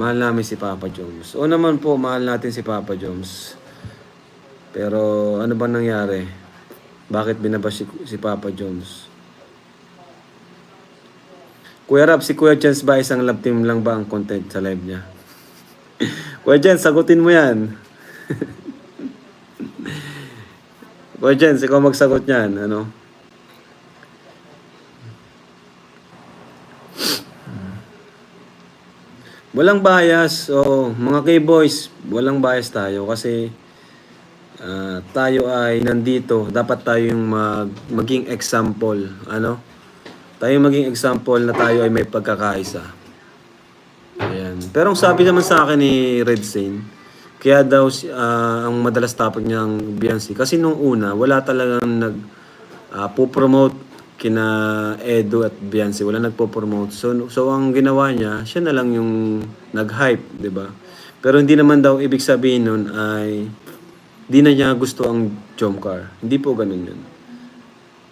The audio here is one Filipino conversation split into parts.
Mahal namin si Papa Jones. O naman po, mahal natin si Papa Jones. Pero ano ba nangyari? Bakit binabash si, si Papa Jones? Kuya Rap, si Kuya Chance ba isang love team lang ba ang content sa live niya? Kuya Chance, sagutin mo yan. Kuya Chance, ikaw magsagot niyan. Ano? Walang bias. O mga K-boys, walang bias tayo kasi ah, tayo ay nandito. Dapat tayo yung mag, maging example. Ano? Tayo maging example na tayo ay may pagkakaisa. Ayan. Pero ang sabi naman sa akin ni Red Zane, kaya daw ah, ang madalas topic niya ang Beyonce. Kasi nung una, wala talagang nag ah, po-promote kina Edo at Beyonce. Wala nagpo-promote. So, so ang ginawa niya, siya na lang yung nag-hype, di ba? Pero hindi naman daw ibig sabihin nun ay di na niya gusto ang Jomcar. Hindi po ganun yun.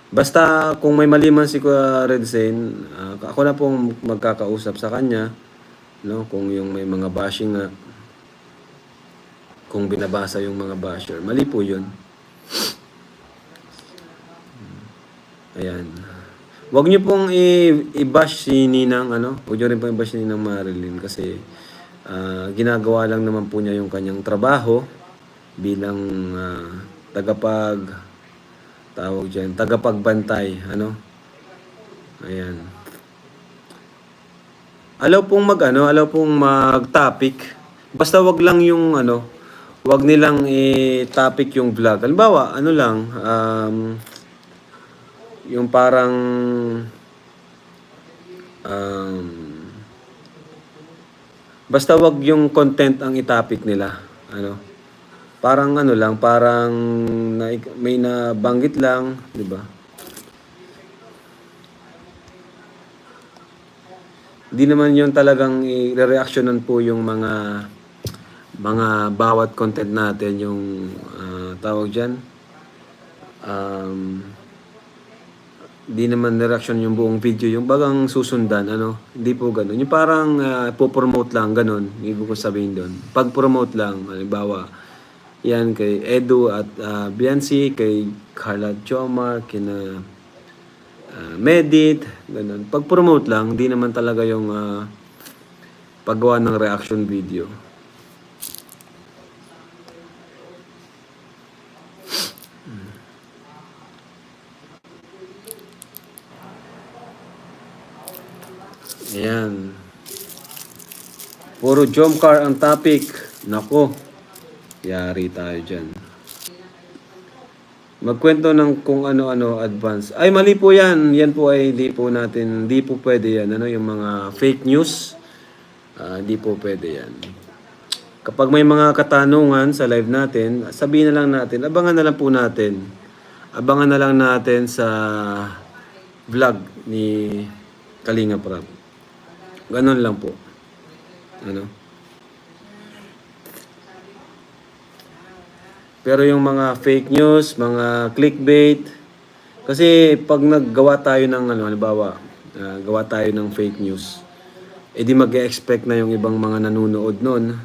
Basta kung may mali man si Kuya Red Zane, ah, ako na pong magkakausap sa kanya. No? Kung yung may mga bashing nga, kung binabasa yung mga basher. Mali po yun. Ayan. Huwag niyo pong i-bash si Ninang, ano? Huwag niyo rin pong i-bash si Ninang Marilyn kasi ah, ginagawa lang naman po niya yung kanyang trabaho bilang ah, tagapag tawag diyan, tagapagbantay, ano? Ayan. Alaw pong mag ano, alaw pong mag-topic. Basta wag lang yung ano, wag nilang i-topic yung vlog. Halimbawa, ano lang, um, yung parang um, basta wag yung content ang i-topic nila. Ano? Parang ano lang, parang na, may nabanggit lang, di ba? Di naman yun talagang i-reactionan po yung mga mga bawat content natin yung ah, tawag diyan um, di naman reaction yung buong video. Yung bagang susundan ano hindi po ganun. Yung parang uh, po-promote lang ganun. Ibig ko sabihin doon pag promote lang halimbawa yan kay Edu at uh, Biancy kay Carla Jomar kina uh, Medit ganun. Pag promote lang hindi naman talaga yung uh, paggawa ng reaction video Ayan. Puro jump car ang topic. Nako. Yari tayo dyan. Magkwento ng kung ano-ano advance. Ay, mali po yan. Yan po ay di po natin, di po pwede yan. Ano, yung mga fake news. Ah, di po pwede yan. Kapag may mga katanungan sa live natin, sabihin na lang natin, abangan na lang po natin. Abangan na lang natin sa vlog ni Kalinga Prab. Ganon lang po. Ano? Pero yung mga fake news, mga clickbait, kasi pag naggawa tayo ng ano, halimbawa, ah, gawa tayo ng fake news, eh di mag-expect na yung ibang mga nanonood nun.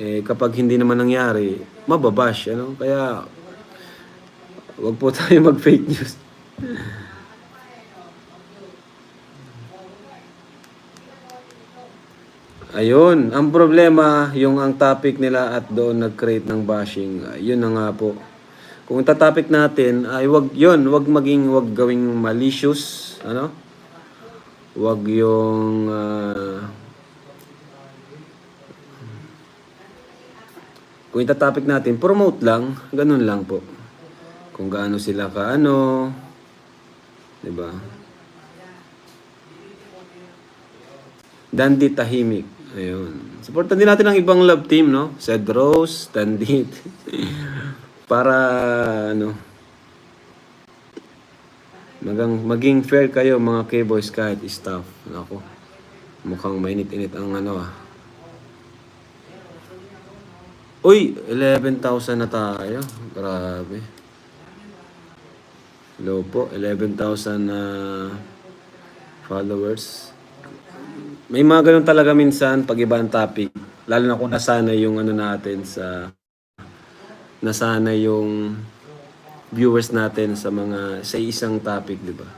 Eh kapag hindi naman nangyari, mababash, ano? Kaya wag po tayo mag-fake news. Ayun, ang problema, yung ang topic nila at doon nag-create ng bashing, ah, yun na nga po. Kung topic natin ay wag yun, wag maging wag gawing malicious, ano? Wag yung ah, Kung topic natin, promote lang, ganun lang po. Kung gaano sila ka ano, 'di ba? Dandy Tahimik. Ayun. Supportan din natin ang ibang love team, no? Sed Rose, Dandit. Para, ano, magang, maging fair kayo mga K-boys kahit staff. Ako, mukhang mainit-init ang ano ah. Uy, 11,000 na tayo. Grabe. Hello po, 11,000 na followers. May mga ganun talaga minsan pag iba ang topic. Lalo na kung nasanay yung ano natin sa nasanay yung viewers natin sa mga sa isang topic, di ba?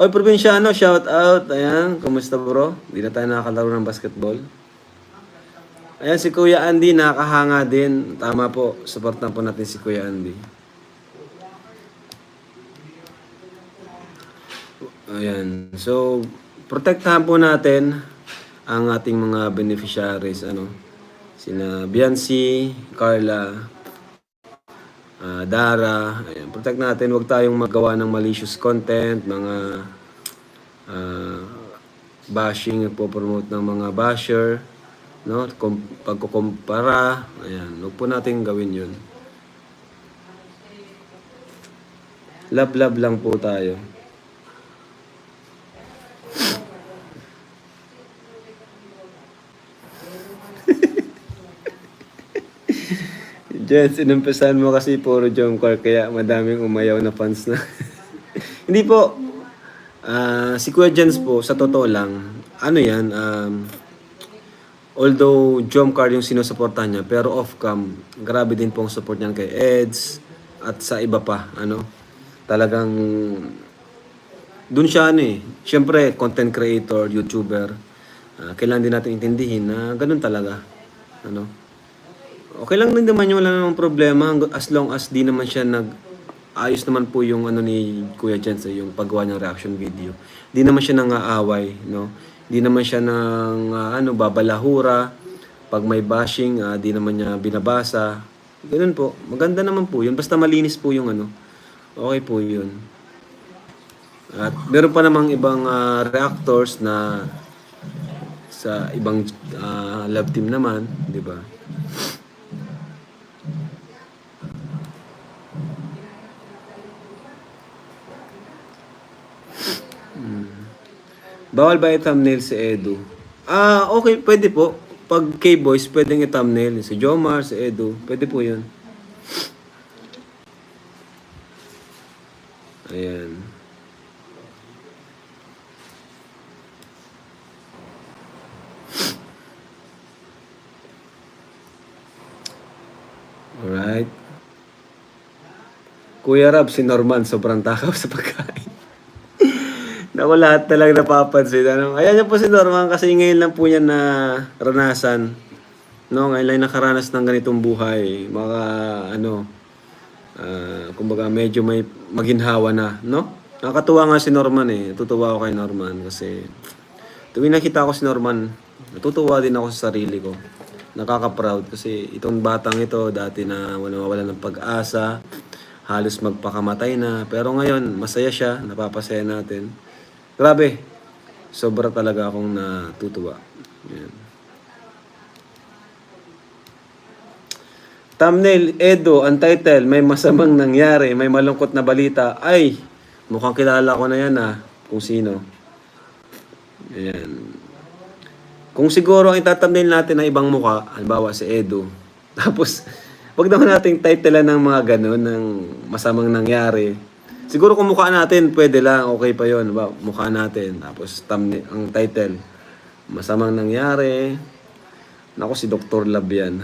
Oy, probinsyano, shout out. Ayan, kumusta bro? Di na tayo nakakalaro ng basketball. Ayan, si Kuya Andy, nakahanga din. Tama po, supportan po natin si Kuya Andy. Ayan, so, protektahan po natin ang ating mga beneficiaries, ano, sina Biancy, Carla, ah, Dara, ayan, protect natin, huwag tayong magawa ng malicious content, mga ah, bashing, nagpo-promote ng mga basher, no? Kum- pagkukumpara, ayan, huwag po natin gawin yun. Love-love lang po tayo. Jens, inumpisahan mo kasi puro jump car kaya madaming umayaw na fans na. Hindi po. Ah, si Kuya Jens po, sa totoo lang, ano yan, um, although jump car yung sinusuportahan niya, pero off-cam, grabe din pong support niyan kay Eds at sa iba pa, ano. Talagang, dun siya ano eh. Siyempre, content creator, YouTuber. Ah, kailangan din natin intindihin na ganun talaga. Ano. Okay lang din naman yung wala namang problema as long as di naman siya nag ayos naman po yung ano ni Kuya Jens eh, yung paggawa ng reaction video. Di naman siya nang aaway, no? Di naman siya nang ah, ano babalahura pag may bashing, ah, di naman niya binabasa. Ganun po. Maganda naman po yun. Basta malinis po yung ano. Okay po yun. At meron pa namang ibang ah, reactors na sa ibang ah, love team naman, di ba? Bawal ba i-thumbnail si Edu? Ah, okay, pwede po. Pag K-Boys, pwedeng i-thumbnail. Si Jomar, si Edu, pwede po yun. Ayan. Alright. Kuya Rab, si Norman, sobrang takaw sa pagkain. Naku, lahat talaga napapansin. Ano? Ayan po si Norman kasi ngayon lang po niya na ranasan. No, ngayon lang nakaranas ng ganitong buhay. Mga ano, ah, kumbaga medyo may maginhawa na, no? Nakakatuwa nga si Norman eh. Natutuwa ako kay Norman kasi tuwing nakita ko si Norman, natutuwa din ako sa sarili ko. Nakaka-proud kasi itong batang ito dati na wala ng pag-asa, halos magpakamatay na. Pero ngayon, masaya siya, napapasaya natin. Grabe, sobra talaga akong natutuwa. Yan. Thumbnail, Edo, ang title, may masamang nangyari, may malungkot na balita. Ay, mukhang kilala ko na yan ah, kung sino. Ayan. Kung siguro ang itatthumbnail natin na ibang muka, halimbawa si Edo, tapos, wag naman nating title ng mga ganun, ng masamang nangyari. Siguro kung mukha natin, pwede lang, okay pa yon ba? Mukha natin, tapos thumbnail, ang title, masamang nangyari. Nako si Dr. Lab yan.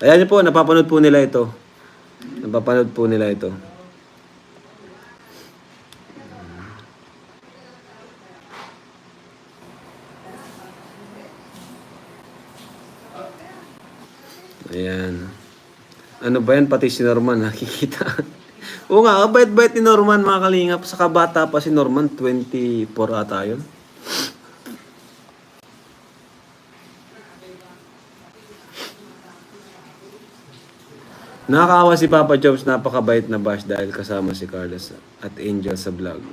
Ayan niyo po, napapanood po nila ito. Napapanood po nila ito. Ayan. Ano ba yan? Pati si Norman nakikita. Oo nga, bait-bait ni Norman mga kalingap. Sa kabata pa si Norman, 24 ata yun. Nakakaawa si Papa Jobs, napakabait na bash dahil kasama si Carlos at Angel sa vlog.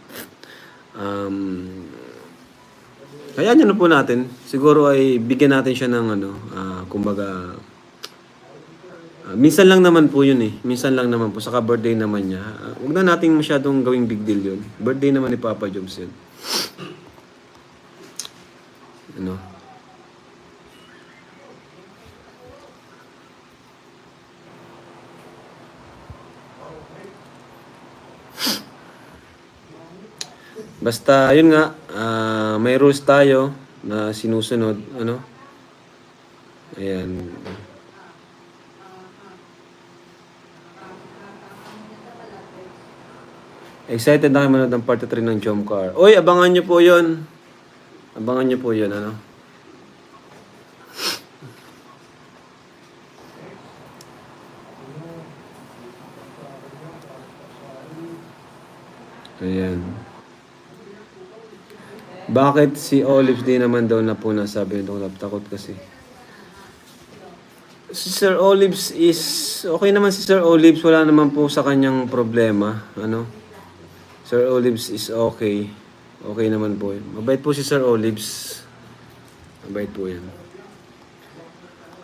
Um, kaya nyo na po natin. Siguro ay bigyan natin siya ng ano, ah, kumbaga, minsan lang naman po yun eh. Minsan lang naman po. Saka birthday naman niya. Ah, huwag na nating masyadong gawing big deal yun. Birthday naman ni Papa Jobs yun. Ano? Basta, yun nga, ah, may rules tayo. na sinusunod, ano? Ayan. Excited na kayo manood ng part 3 ng Jomcar. Uy, abangan nyo po yun. Abangan nyo po yun, ano? Ayan. Bakit si Olives di naman daw na po nasabi yung tungkol takot kasi? Si Sir Olives is, okay naman si Sir Olives, wala naman po sa kanyang problema, ano? Sir Olives is okay. Okay naman po. Mabait po si Sir Olives. Mabait po yan.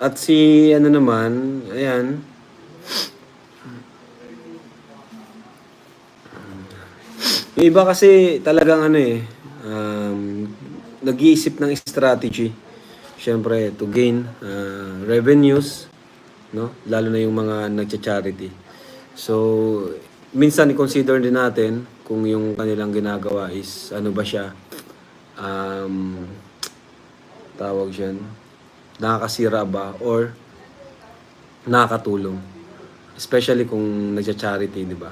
At si, ano naman, ayan, Yung iba kasi talagang ano eh, um, nag-iisip ng strategy. Siyempre, to gain uh, revenues, no? Lalo na yung mga nagcha-charity. So, minsan i-consider din natin kung yung kanilang ginagawa is ano ba siya, um, tawag siyan, nakakasira ba or nakakatulong. Especially kung nagcha-charity, di ba?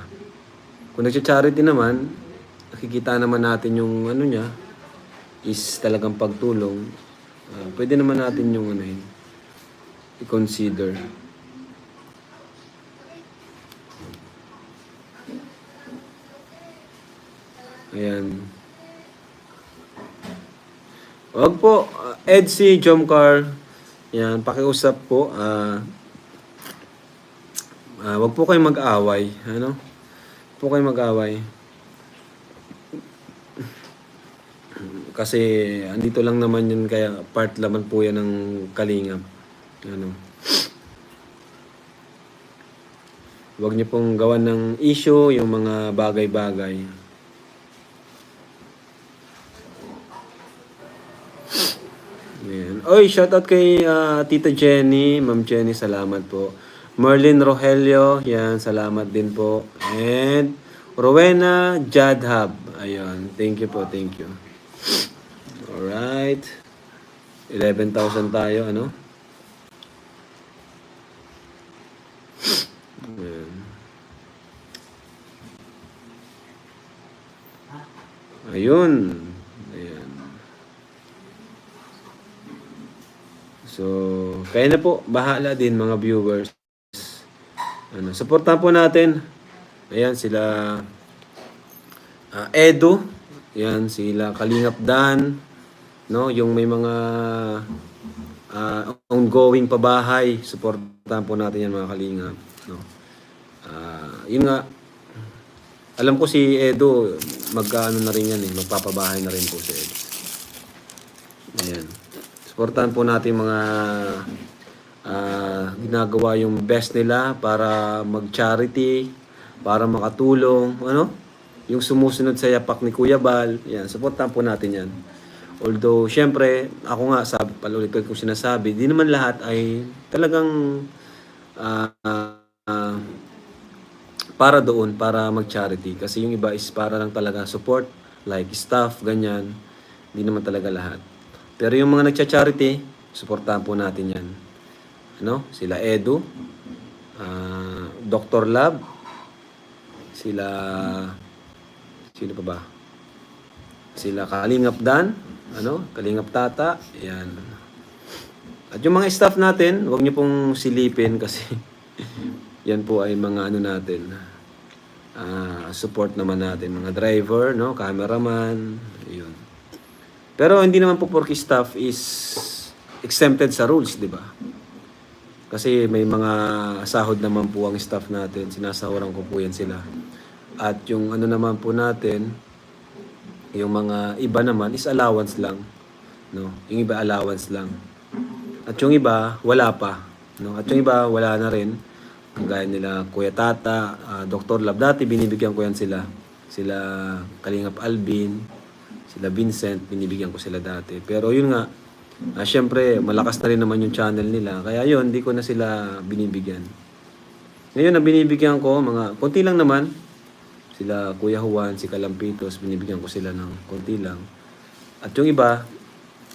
Kung nagcha-charity naman, nakikita naman natin yung ano niya is talagang pagtulong. Ah, pwede naman natin yung ano yun, i-consider. Ayan. Wag po, uh, Edsy Jomcar. Yan, pakiusap po. Ah, ah, wag po kayong mag-away. Ano? Wag po kayong mag-away. Kasi andito lang naman yun kaya part laman po yan ng kalingap. Ano. Huwag niyo pong gawan ng issue yung mga bagay-bagay. Ayan. Oy, shoutout kay ah, Tita Jenny. Ma'am Jenny, salamat po. Merlin Rogelio, yan, salamat din po. And Rowena Jadhab. Ayun, thank you po, thank you. Alright. 11,000 tayo, ano? Ayan. Ayun. Ayan. So, kaya na po, bahala din mga viewers. Ano, supportan po natin. Ayan, sila ah, Edo. Yan, sila Kalingap Dan. No, yung may mga ah, ongoing pabahay, supportahan po natin yan mga Kalingap. No. Ah, yun nga, alam ko si Edo, magkaano na rin yan eh, magpapabahay na rin po si Edo. Ayan. Supportahan po natin mga ah, ginagawa yung best nila para mag-charity, para makatulong, ano? Yung sumusunod sa yapak ni Kuya Bal, yan, supportahan po natin yan. Although, syempre, ako nga, sabi, palulit ko sinasabi, di naman lahat ay talagang ah, ah, para doon, para mag-charity. Kasi yung iba is para lang talaga support, like staff, ganyan. Hindi naman talaga lahat. Pero yung mga nagcha-charity, supportahan po natin yan. Ano? Sila Edu, ah, Dr. Lab, sila, sino pa ba? Sila Kalingap Dan, ano? Kalingap Tata, yan. At yung mga staff natin, huwag niyo pong silipin kasi yan po ay mga ano natin, ah, support naman natin. Mga driver, no? cameraman, yun. Pero hindi naman po porky staff is exempted sa rules, di ba? Kasi may mga sahod naman po ang staff natin, sinasahuran ko po yan sila. At yung ano naman po natin, yung mga iba naman is allowance lang, no? Yung iba allowance lang. At yung iba wala pa, no? At yung iba wala na rin. Kagaya nila Kuya Tata, ah, Dr. Lab dati binibigyan ko yan sila. Sila Kalingap Alvin, sila Vincent, binibigyan ko sila dati. Pero yun nga, ah, syempre malakas na rin naman yung channel nila. Kaya yun, hindi ko na sila binibigyan. Ngayon, ang binibigyan ko, mga konti lang naman, sila Kuya Juan, si Kalampitos, binibigyan ko sila ng konti lang. At yung iba,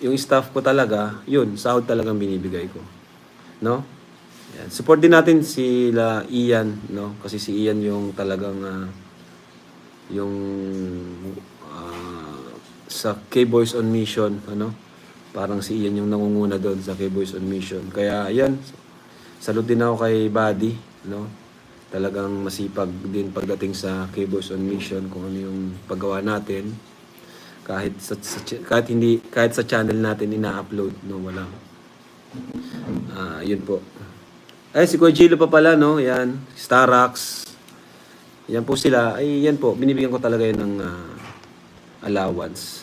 yung staff ko talaga, yun, sahod talagang binibigay ko. No? Yan. Support din natin sila Ian, no? Kasi si Ian yung talagang ah, yung ah, sa K-Boys on Mission, ano? Parang si Ian yung nangunguna doon sa K-Boys on Mission. Kaya yan, salute din ako kay Buddy, no? Talagang masipag din pagdating sa K-Boys on Mission kung ano yung paggawa natin. Kahit sa, sa kahit hindi kahit sa channel natin ina-upload, no, wala. Ah, yun po. Ay, si Kuya Gilo pa pala, no? Yan, Starax. Yan po sila. Ay, yan po. Binibigyan ko talaga yun ng ah, allowance.